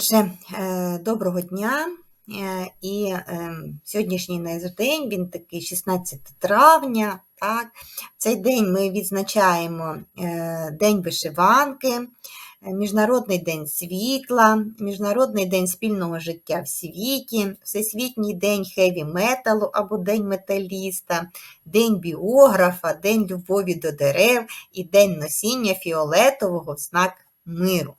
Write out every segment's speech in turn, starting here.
Отже, е, доброго дня. Е, І е, сьогоднішній день, він такий 16 травня. Так? В цей день ми відзначаємо День вишиванки, Міжнародний день світла, Міжнародний день спільного життя в світі, Всесвітній день хеві металу або День металіста, День біографа, День любові до дерев і День носіння фіолетового в знак миру.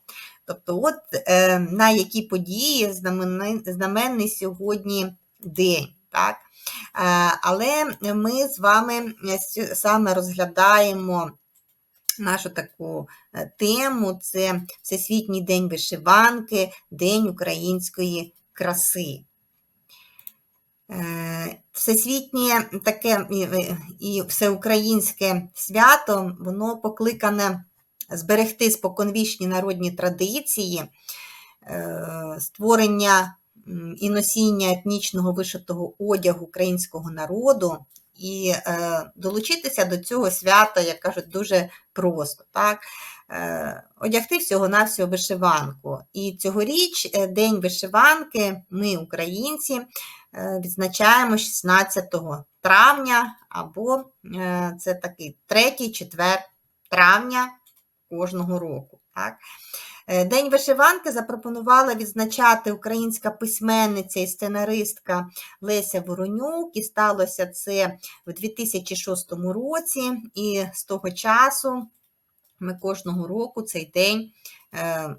Тобто, от е, на які події знаменний, знаменний сьогодні день. Так? Е, але ми з вами саме розглядаємо нашу таку е, тему: це Всесвітній день вишиванки, День української краси. Е, Всесвітнє таке і всеукраїнське свято, воно покликане зберегти споконвічні народні традиції, е, створення і носіння етнічного вишитого одягу українського народу, і е, долучитися до цього свята, як кажуть, дуже просто. Так? Е, Одягти всього-навсього вишиванку. І цьогоріч День вишиванки ми, українці, відзначаємо 16 травня, або це такий третій четвер травня кожного року. Так? Е, День вишиванки запропонувала відзначати українська письменниця і сценаристка Леся Воронюк, і сталося це в 2006 році, і з того часу ми кожного року цей день е,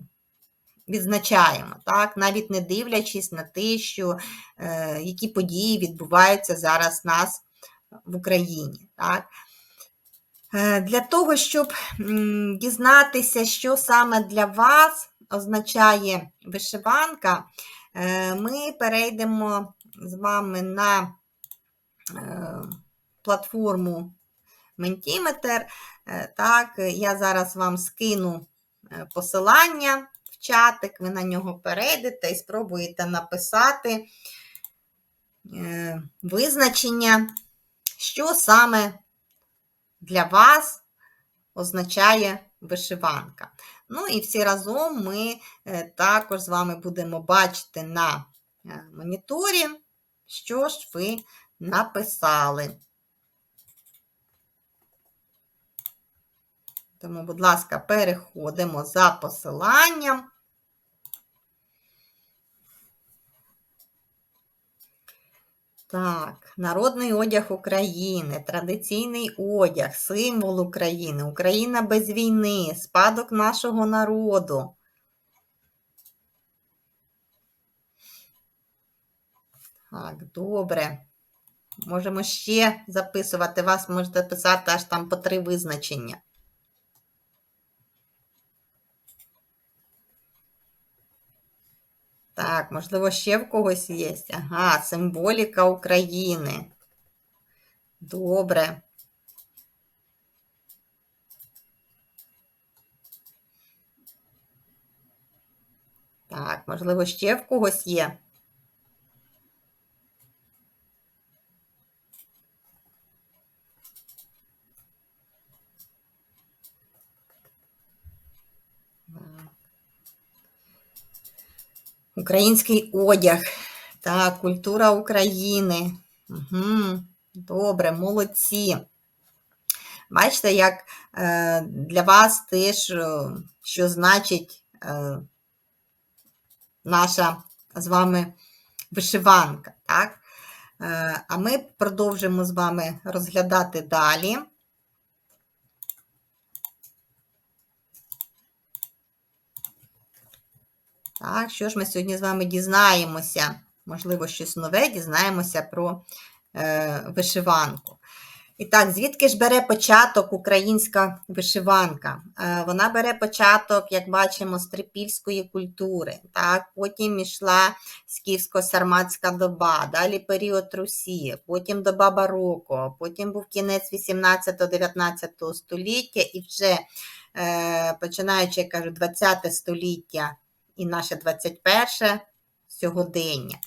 відзначаємо, так? навіть не дивлячись на те, що, е, які події відбуваються зараз в нас в Україні. Так? Е, Для того, щоб дізнатися, що саме для вас означає вишиванка, е, ми перейдемо з вами на е, платформу. Е, Так, я зараз вам скину посилання в чатик, ви на нього перейдете і спробуєте написати визначення, що саме для вас означає вишиванка. Ну і всі разом ми е, також з вами будемо бачити на е, моніторі, що ж ви написали. Тому, будь ласка, переходимо за посиланням. Так, народний одяг України, традиційний одяг, символ України, Україна без війни, спадок нашого народу. Так, добре. Можемо ще записувати. Вас можете писати аж там по три визначення. Так, можливо, ще в когось є. Ага, символіка України. Добре. Так, можливо, ще в когось є. Український одяг. Так, культура України. Угу, добре, молодці. Бачите, як е, для вас теж, е, що значить е, наша з вами вишиванка. Так? А ми продовжимо з вами розглядати далі. Так, що ж ми сьогодні з вами дізнаємося? Можливо, щось нове, дізнаємося про е, вишиванку. І так, звідки ж бере початок українська вишиванка? Е, Вона бере початок, як бачимо, з трипільської культури. Так? Потім йшла скіфсько-сарматська доба, далі період Русі, потім доба бароко, потім був кінець 18-19 століття і вже е, починаючи, я кажу, 20 століття і наше 21 сьогодення.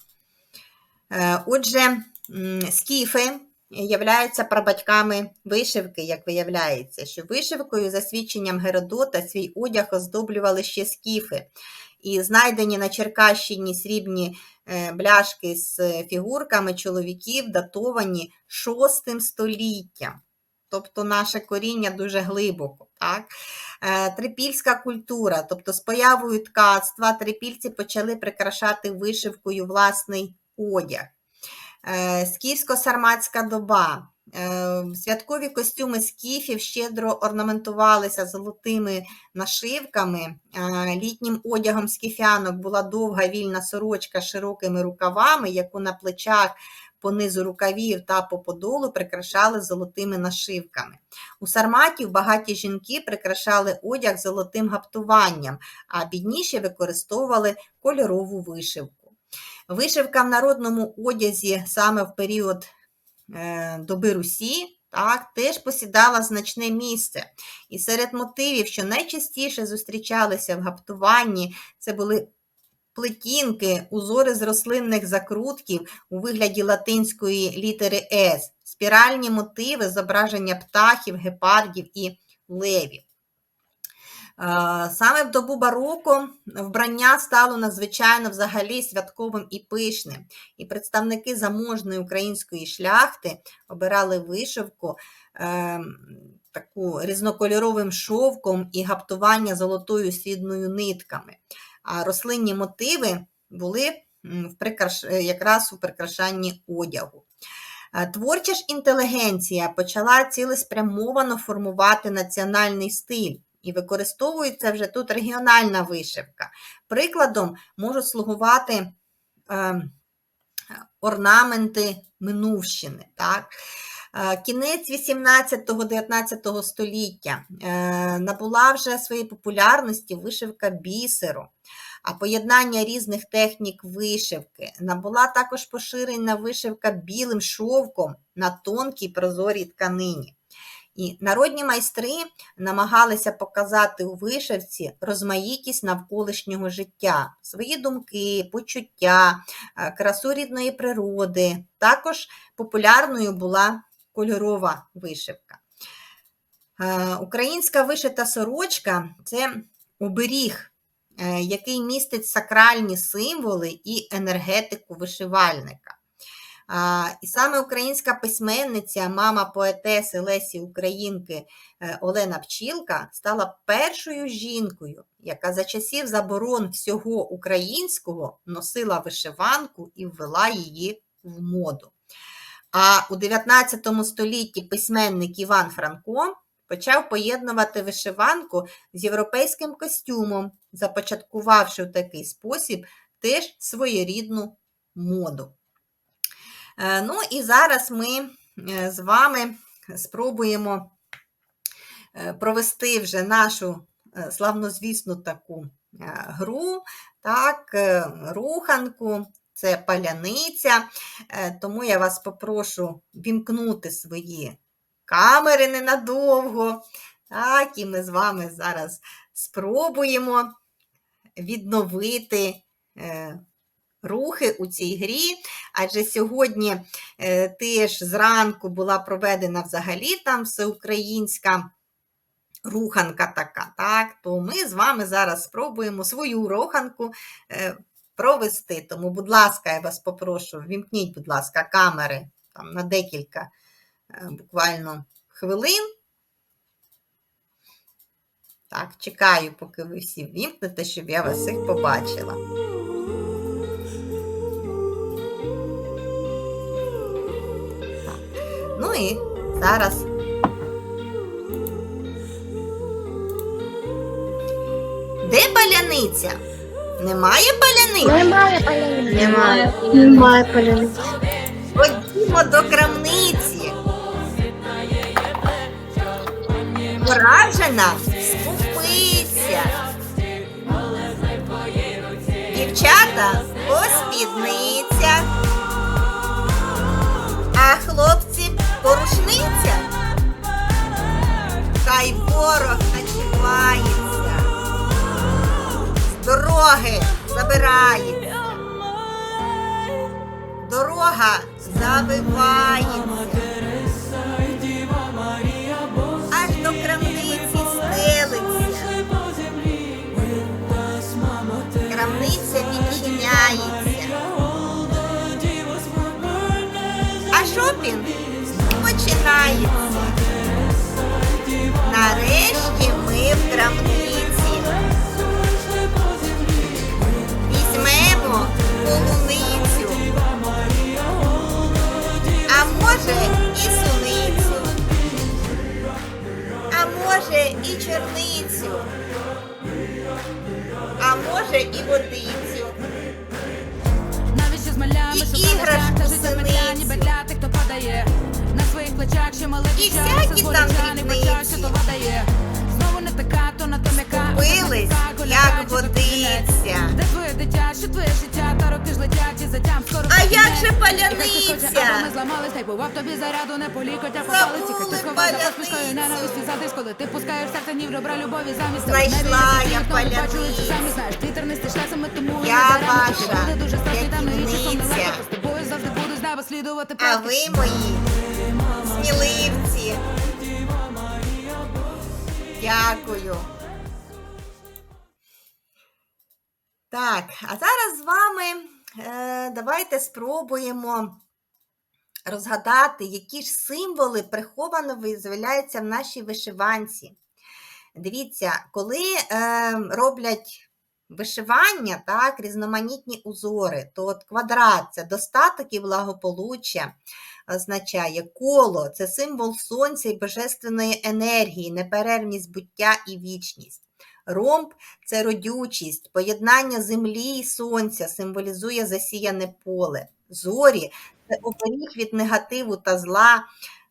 Е, Отже, скіфи являються прабатьками вишивки, як виявляється, що вишивкою, за свідченням Геродота, свій одяг оздоблювали ще скіфи. І знайдені на Черкащині срібні е, бляшки з фігурками чоловіків датовані VI століттям. Тобто наше коріння дуже глибоко. Так? Е, Трипільська культура, тобто з появою ткацтва трипільці почали прикрашати вишивкою власний одяг. Е, Скіфсько-сарматська доба. Е, Святкові костюми скіфів щедро орнаментувалися золотими нашивками. Літнім одягом скіфянок була довга вільна сорочка з широкими рукавами, яку на плечах по низу рукавів та по подолу прикрашали золотими нашивками. У сарматів багаті жінки прикрашали одяг золотим гаптуванням, а бідніші використовували кольорову вишивку. Вишивка в народному одязі саме в період е, доби Русі так, теж посідала значне місце. І серед мотивів, що найчастіше зустрічалися в гаптуванні, це були плетінки, узори з рослинних закрутків у вигляді латинської літери С, спіральні мотиви, зображення птахів, гепардів і левів. Е, Саме в добу бароко вбрання стало надзвичайно взагалі святковим і пишним, і представники заможної української шляхти обирали вишивку е, таку різнокольоровим шовком і гаптування золотою срібною нитками. Рослинні мотиви були в е, якраз у прикрашанні одягу. Е, Творча ж інтелігенція почала цілеспрямовано формувати національний стиль. І використовується вже тут регіональна вишивка. Прикладом можуть слугувати е, орнаменти Минувщини. Так? Е, Кінець 18-19 століття е, набула вже своєї популярності вишивка бісеру, а поєднання різних технік вишивки. Набула також поширена вишивка білим шовком на тонкій прозорій тканині. І народні майстри намагалися показати у вишивці розмаїтість навколишнього життя, свої думки, почуття, е, красу рідної природи. Також популярною була кольорова вишивка. Е, Українська вишита сорочка це оберіг, е, який містить сакральні символи і енергетику вишивальника. І саме українська письменниця, мама поетеси Лесі Українки е, Олена Пчілка стала першою жінкою, яка за часів заборон всього українського носила вишиванку і ввела її в моду. А у 19 столітті письменник Іван Франко почав поєднувати вишиванку з європейським костюмом, започаткувавши в такий спосіб теж своєрідну моду. Е, Ну і зараз ми е, з вами спробуємо е, провести вже нашу славнозвісну таку гру, так, руханку, це паляниця. Е, Тому я вас попрошу вімкнути свої камери ненадовго. Так, і ми з вами зараз спробуємо відновити е, рухи у цій грі, адже сьогодні е, теж зранку була проведена взагалі там всеукраїнська руханка така, так, то ми з вами зараз спробуємо свою руханку провести. Тому, будь ласка, я вас попрошу, вімкніть, будь ласка, камери там, на декілька е, буквально хвилин. Так, чекаю, поки ви всі вімкнете, щоб я вас всіх побачила. Ну і зараз. Де паляниця? Немає паляниці? Немає паляниці. Немає. Немає паляниці. Ходімо до крамниці. Уражена скупиться. Дівчата по спідницях. А хлопці по рушницях. Хай ворог начувається. Дороги забирається. Дорога завивається. Аж до крамниці стелиться. Крамниця відчиняється. А шопінг починається. Нарешті ми в крамниці. Любові замість Знайшла я паляницю. самі знаєш, ти тернистий шлях, тому Я ваша рятівниця. Завжди буду з неба слідувати А ви мої сміливці. Дякую. Так, а зараз з вами е, давайте спробуємо розгадати, які ж символи приховано виявляються в нашій вишиванці. Дивіться, коли е, роблять вишивання, так, різноманітні узори, то от квадрат це достаток і благополуччя означає коло це символ сонця і божественної енергії, неперервність буття і вічність. Ромб це родючість, поєднання землі і сонця символізує засіяне поле. Зорі це оберіг від негативу та зла,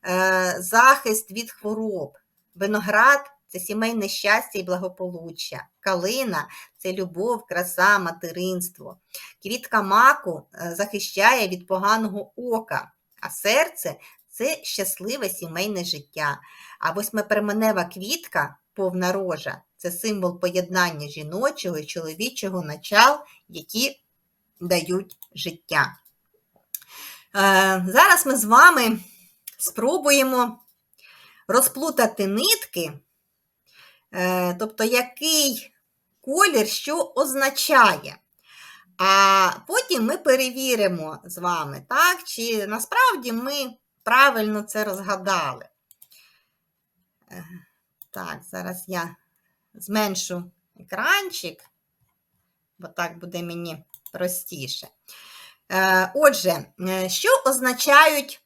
е, захист від хвороб. Виноград це сімейне щастя і благополуччя. Калина це любов, краса, материнство. Квітка маку е, захищає від поганого ока, а серце це щасливе сімейне життя. А восьмиперменева квітка, повна рожа, це символ поєднання жіночого і чоловічого начал, які дають життя. Е, Зараз ми з вами спробуємо розплутати нитки, тобто який колір що означає. А потім ми перевіримо з вами, так, чи насправді ми правильно це розгадали. Е, Так, зараз я зменшу екранчик, бо так буде мені простіше. Е, Отже, е, що означають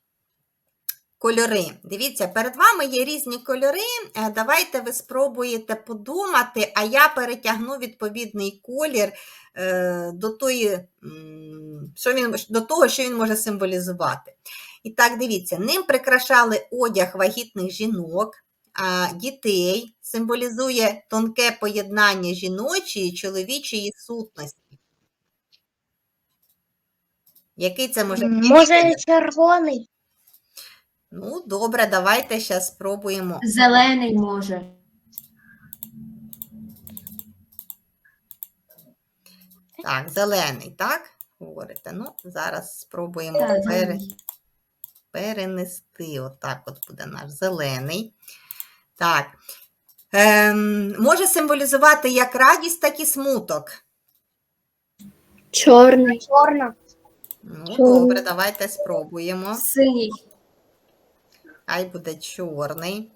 кольори? Дивіться, перед вами є різні кольори. Е, Давайте ви спробуєте подумати, а я перетягну відповідний колір е, до, тої, що він, до того, що він може символізувати. І так, дивіться, ним прикрашали одяг вагітних жінок, а дітей, символізує тонке поєднання жіночої і чоловічої сутності. Який це може бути? Може, червоний? Ну, добре, давайте зараз спробуємо. Зелений може. Так, зелений, так? Говорите. Ну, зараз спробуємо Так, пере- перенести. Отак от буде наш зелений. Так. Ем, може символізувати як радість, так і смуток. Чорний. Чорна. Ну, Чорний. добре, давайте спробуємо. Синій. Хай буде чорний.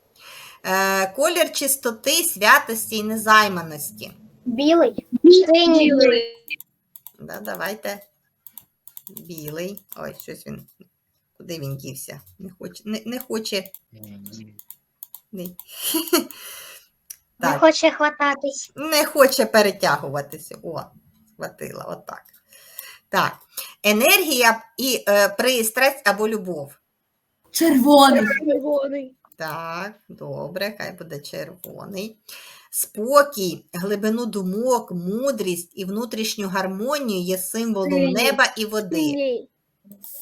Е, колір чистоти, святості і незайманості. Білий. Синій. Да, давайте. Білий. Ой, щось він. Куди він дівся? Не хоче. Не, не хоче. Не. Не хоче хвататись. не хоче перетягуватися. О, схватила, отак. Так. Енергія і е, пристрасть або любов. Червоний. Червоний. Так, добре, хай буде червоний. Спокій, глибину думок, мудрість і внутрішню гармонію є символом Синій. неба і води. Синій.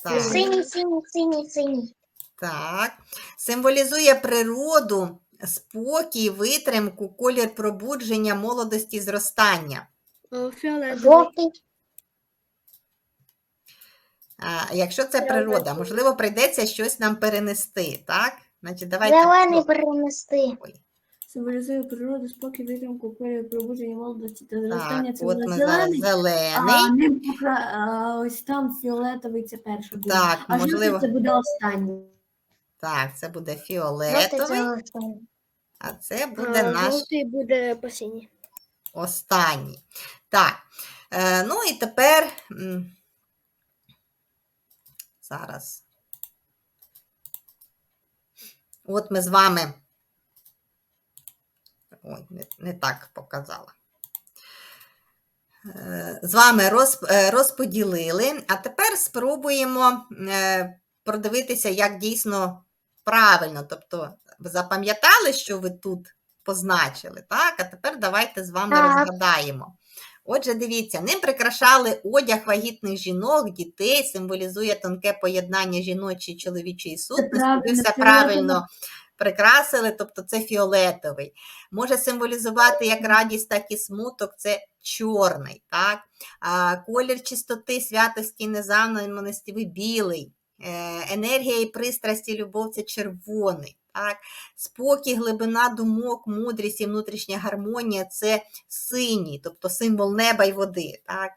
Так, Синій, синій, синій, синій. так. Символізує природу, спокій, витримку, колір пробудження, молодості, зростання. Фіолетовий. Жовтий. А, якщо це природа, можливо, прийдеться щось нам перенести, так? Значить, давайте. Зелений перенести. Ой, Символізує природу, спокій, витримку, пробудження молодості та зростання. Це от ми зараз зелений. зелений. А, ним покра- а ось там фіолетовий це перший буде. Так, а можливо. жовтий це буде останній. Так, це буде Жовтий фіолетовий, це останній. а це буде наш Жовтий буде посінній. останній. Так, е, ну і тепер зараз. От ми з вами. Ой, не, не так показала. Е, З вами е, розподілили, а тепер спробуємо е, продивитися, як дійсно правильно. Тобто, ви запам'ятали, що ви тут позначили, так? А тепер давайте з вами Так. розгадаємо. Отже, дивіться, ним прикрашали одяг вагітних жінок, дітей, символізує тонке поєднання жіночої і чоловічої сутності. Все правильно прикрасили, тобто це фіолетовий. Може символізувати як радість, так і смуток, це чорний. Так? А, колір чистоти, святості, і незаманості ви білий. Е, енергія і пристрасть і любов це червоний. Так? Спокій, глибина думок, мудрість і внутрішня гармонія це синій, тобто символ неба і води. Так?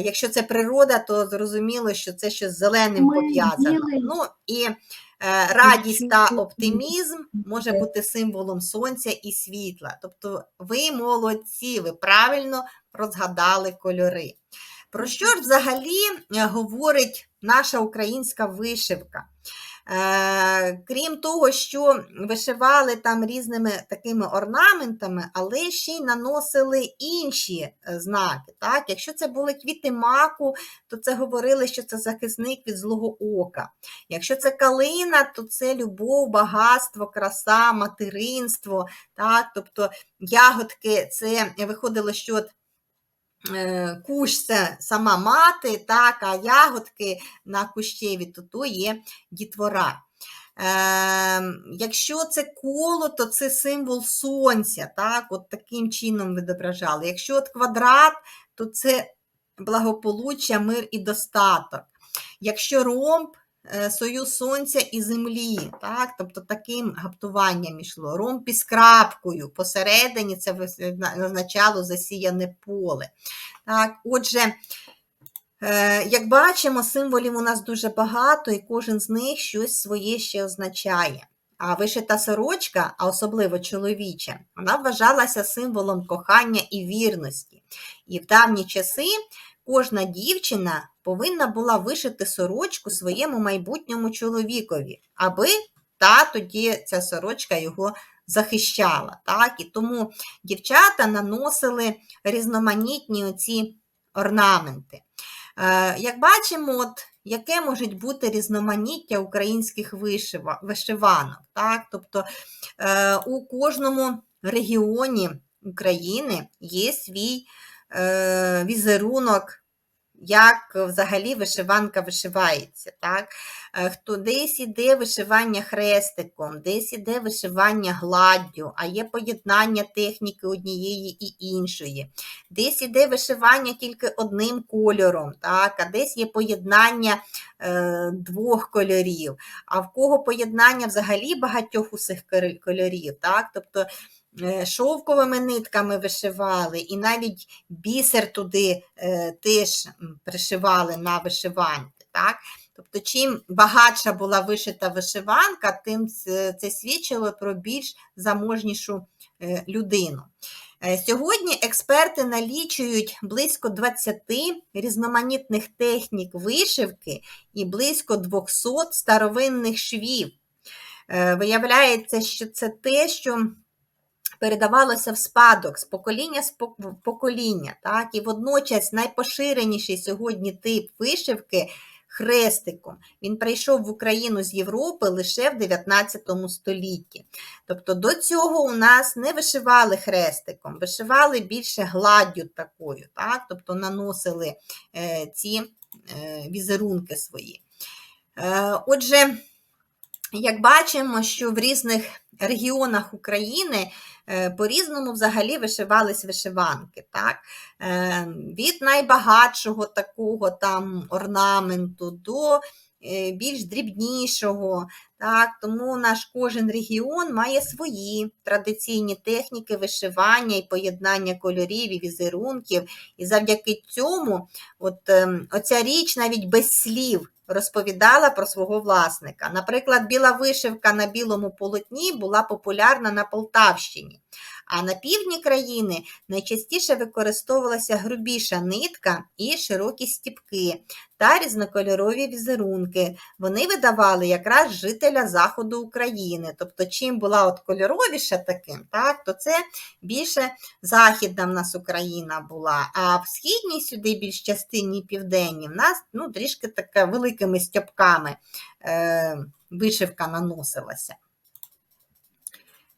Якщо це природа, то зрозуміло, що це щось з зеленим пов'язано. Ну і е, радість та оптимізм може бути символом сонця і світла. Тобто ви молодці, ви правильно розгадали кольори. Про що ж взагалі е, говорить наша українська вишивка? Е, крім того, що вишивали там різними такими орнаментами, але ще й наносили інші е, знаки. Так? Якщо це були квіти маку, то це говорили, що це захисник від злого ока. Якщо це калина, то це любов, багатство, краса, материнство. Так? Тобто ягодки, це виходило, що от кущ це сама мати, так, а ягодки на кущеві, то то є дітвора. Е, якщо це коло, то це символ сонця, так, от таким чином відображали. Якщо от квадрат, то це благополуччя, мир і достаток. Якщо ромб, е, союз сонця і землі, так, тобто таким гаптуванням йшло. Ромб із крапкою, посередині це означало засіяне поле. Так, отже, Е, Як бачимо, символів у нас дуже багато, і кожен з них щось своє ще означає. А вишита сорочка, а особливо чоловіча, вона вважалася символом кохання і вірності. І в давні часи кожна дівчина повинна була вишити сорочку своєму майбутньому чоловікові, аби та тоді ця сорочка його захищала. Так? І тому дівчата наносили різноманітні оці орнаменти. Е, Як бачимо, от, яке можуть бути різноманіття українських вишива, вишиванок. Так? Тобто е, у кожному регіоні України є свій візерунок, як взагалі вишиванка вишивається. Так? Е, Хто десь іде вишивання хрестиком, десь іде вишивання гладдю, а є поєднання техніки однієї і іншої. Десь іде вишивання тільки одним кольором, так? а десь є поєднання е, двох кольорів, а в кого поєднання взагалі багатьох усіх кольорів. Так? Тобто е, шовковими нитками вишивали, і навіть бісер туди е, теж пришивали на вишиванки. Так? Тобто, чим багатша була вишита вишиванка, тим це свідчило про більш заможнішу е, людину. Е, Сьогодні експерти налічують близько 20 різноманітних технік вишивки і близько 200 старовинних швів. Е, Виявляється, що це те, що передавалося в спадок з покоління з покоління. Так? І водночас найпоширеніший сьогодні тип вишивки хрестиком. Він прийшов в Україну з Європи лише в 19 столітті. Тобто до цього у нас не вишивали хрестиком, вишивали більше гладдю такою, так? тобто наносили е, ці е, візерунки свої. Е, отже, як бачимо, що в різних регіонах України е, по-різному взагалі вишивались вишиванки. Так? Е, Від найбагатшого такого там орнаменту до е, більш дрібнішого. Так? Тому наш кожен регіон має свої традиційні техніки вишивання і поєднання кольорів і візерунків. І завдяки цьому от, ем, оця річ навіть без слів розповідала про свого власника. Наприклад, біла вишивка на білому полотні була популярна на Полтавщині, а на півдні країни найчастіше використовувалася грубіша нитка і широкі стіпки та різнокольорові візерунки. Вони видавали якраз жителя заходу України. Тобто, чим була от кольоровіша таким, так, то це більше західна в нас Україна була. А в східній сюди більш частині південній в нас ну, трішки така великими стяпками е, вишивка наносилася.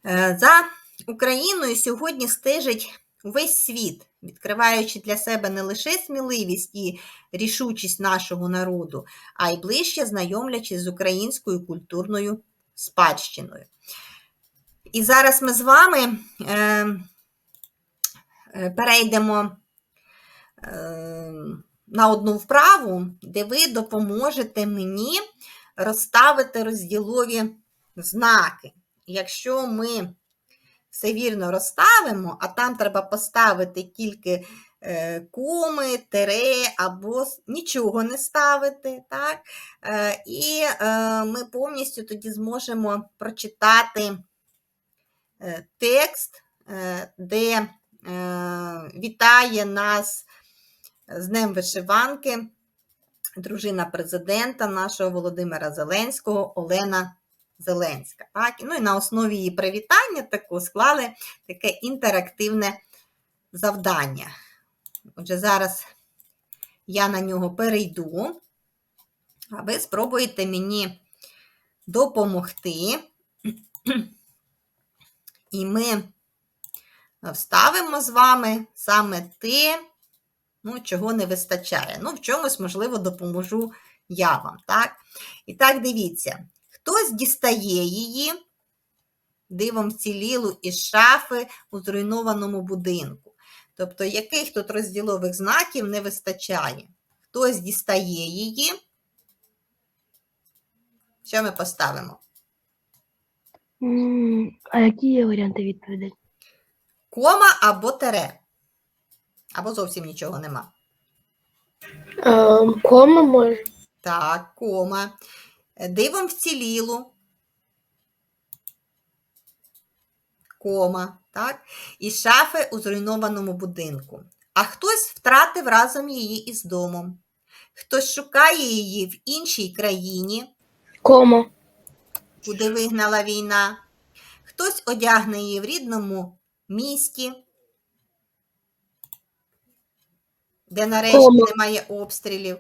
Е, за Україною сьогодні стежить увесь світ, відкриваючи для себе не лише сміливість і рішучість нашого народу, а й ближче знайомлячись з українською культурною спадщиною. І зараз ми з вами е, е, перейдемо е, на одну вправу, де ви допоможете мені розставити розділові знаки. Якщо ми все вірно розставимо, а там треба поставити тільки е, коми, тере або нічого не ставити. Так? Е, і е, ми повністю тоді зможемо прочитати текст, де вітає нас з Днем вишиванки дружина президента нашого Володимира Зеленського Олена Зеленська. Так? Ну і на основі її привітання таку склали таке інтерактивне завдання. Отже, зараз я на нього перейду, а ви спробуєте мені допомогти. І ми вставимо з вами саме те, ну, чого не вистачає. Ну, в чомусь, можливо, допоможу я вам. Так? І так, дивіться, хтось дістає її, дивом вцілілу із шафи у зруйнованому будинку. Тобто, яких тут розділових знаків не вистачає? Хтось дістає її. Що ми поставимо? А які є варіанти відповідей? Кома або тере. Або зовсім нічого нема. Ем, Кома може. Так, кома. Дивом вцілілу. Кома, так? І шафи у зруйнованому будинку. А хтось втратив разом її із домом. Хтось шукає її в іншій країні, Кома. куди вигнала війна. Хтось одягне її в рідному місті, де нарешті Кома. немає обстрілів.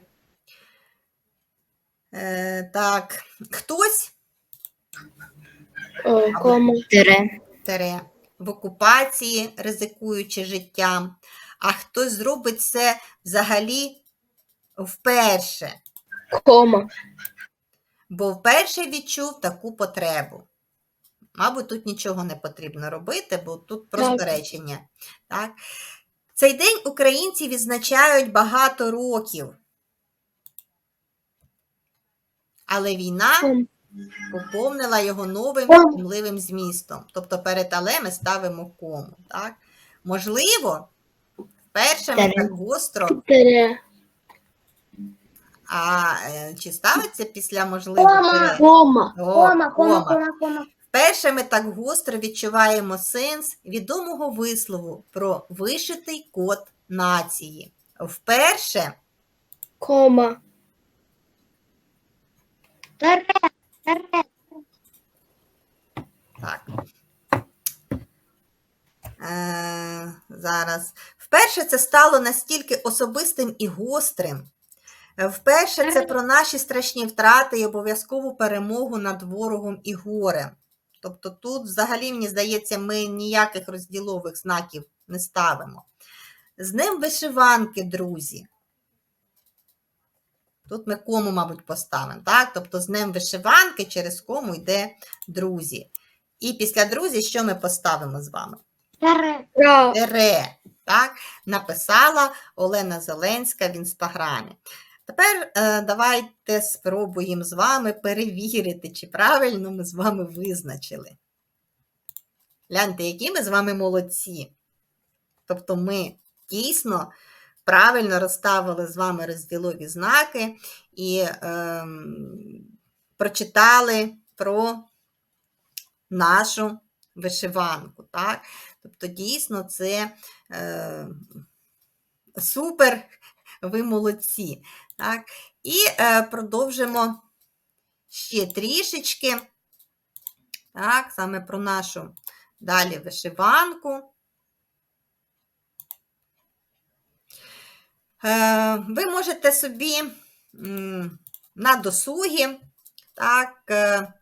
Е, так, хтось Е, Кома. Тире. тере в окупації, ризикуючи життям, а хтось зробить це взагалі вперше, Кома. бо вперше відчув таку потребу. Мабуть, тут нічого не потрібно робити, бо тут просто Так. речення. Так? Цей день українці відзначають багато років. Але війна поповнила його новим Ком. щемливим змістом. Тобто перед але ми ставимо кому. Так? Можливо, вперше ми так гостро, а е, чи ставиться після можливо? Кома. Кома. Кома, кома, кома. кома, кома. Вперше ми так гостро відчуваємо сенс відомого вислову про вишитий код нації. Вперше Кома. Тере, тере. Так. Е, зараз. Вперше це стало настільки особистим і гострим, Вперше це про наші страшні втрати і обов'язкову перемогу над ворогом і горем. Тобто тут, взагалі, мені здається, ми ніяких розділових знаків не ставимо. З ним вишиванки, друзі. Тут ми кому, мабуть, поставимо, так? Тобто з ним вишиванки через кому йде друзі. І після друзі, що ми поставимо з вами? Таре. Тере, так, написала Олена Зеленська в інстаграмі. Тепер е, давайте спробуємо з вами перевірити, чи правильно ми з вами визначили. Гляньте, які ми з вами молодці. Тобто ми дійсно правильно розставили з вами розділові знаки і ем, прочитали про нашу вишиванку. Так? Тобто, дійсно, це е, супер, ви молодці. Так? І е, продовжимо ще трішечки. Так, саме про нашу далі вишиванку. Ви можете собі на досугі так, е,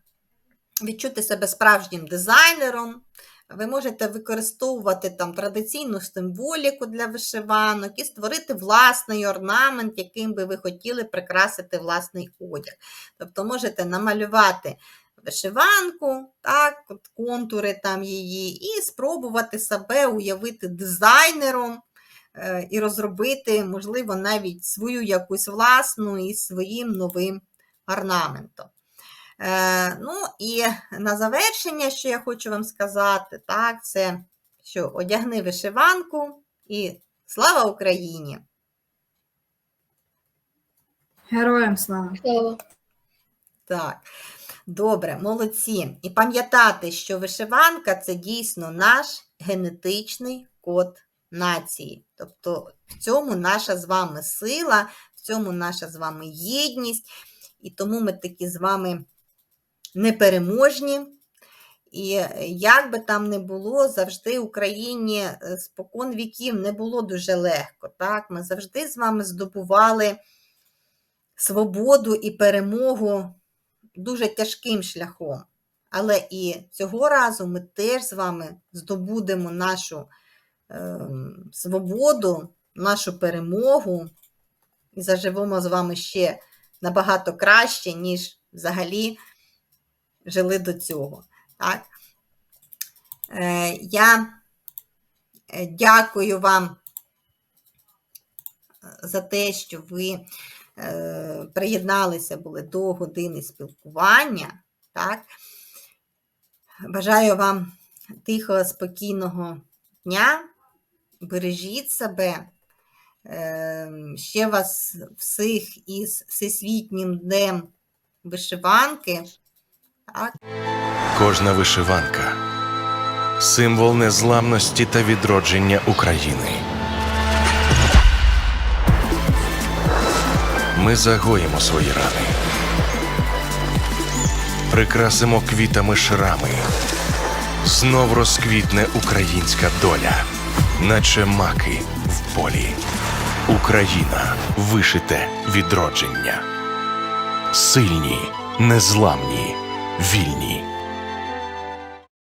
відчути себе справжнім дизайнером. Ви можете використовувати там традиційну символіку для вишиванок і створити власний орнамент, яким би ви хотіли прикрасити власний одяг. Тобто можете намалювати вишиванку, так, контури там її, і спробувати себе уявити дизайнером е, і розробити, можливо, навіть свою якусь власну із своїм новим орнаментом. Е, ну і на завершення, що я хочу вам сказати, так, це що одягни вишиванку і слава Україні! Героям слава. Так, добре, молодці. І пам'ятати, що вишиванка це дійсно наш генетичний код нації. Тобто в цьому наша з вами сила, в цьому наша з вами єдність, і тому ми такі з вами непереможні. І як би там не було, завжди Україні е, спокон віків не було дуже легко. Так? Ми завжди з вами здобували свободу і перемогу дуже тяжким шляхом. Але і цього разу ми теж з вами здобудемо нашу е, свободу, нашу перемогу і заживемо з вами ще набагато краще, ніж взагалі жили до цього. Так? Е, я е, дякую вам за те, що ви е, приєдналися були до години спілкування. Так? Бажаю вам тихого, спокійного дня. Бережіть себе. Е, Ще вас всіх із Всесвітнім днем вишиванки. Так? Кожна вишиванка символ незламності та відродження України. Ми загоїмо свої рани, прикрасимо квітами шрами. Знов розквітне українська доля, наче маки в полі. Україна вишите відродження. Сильні, незламні, вільні.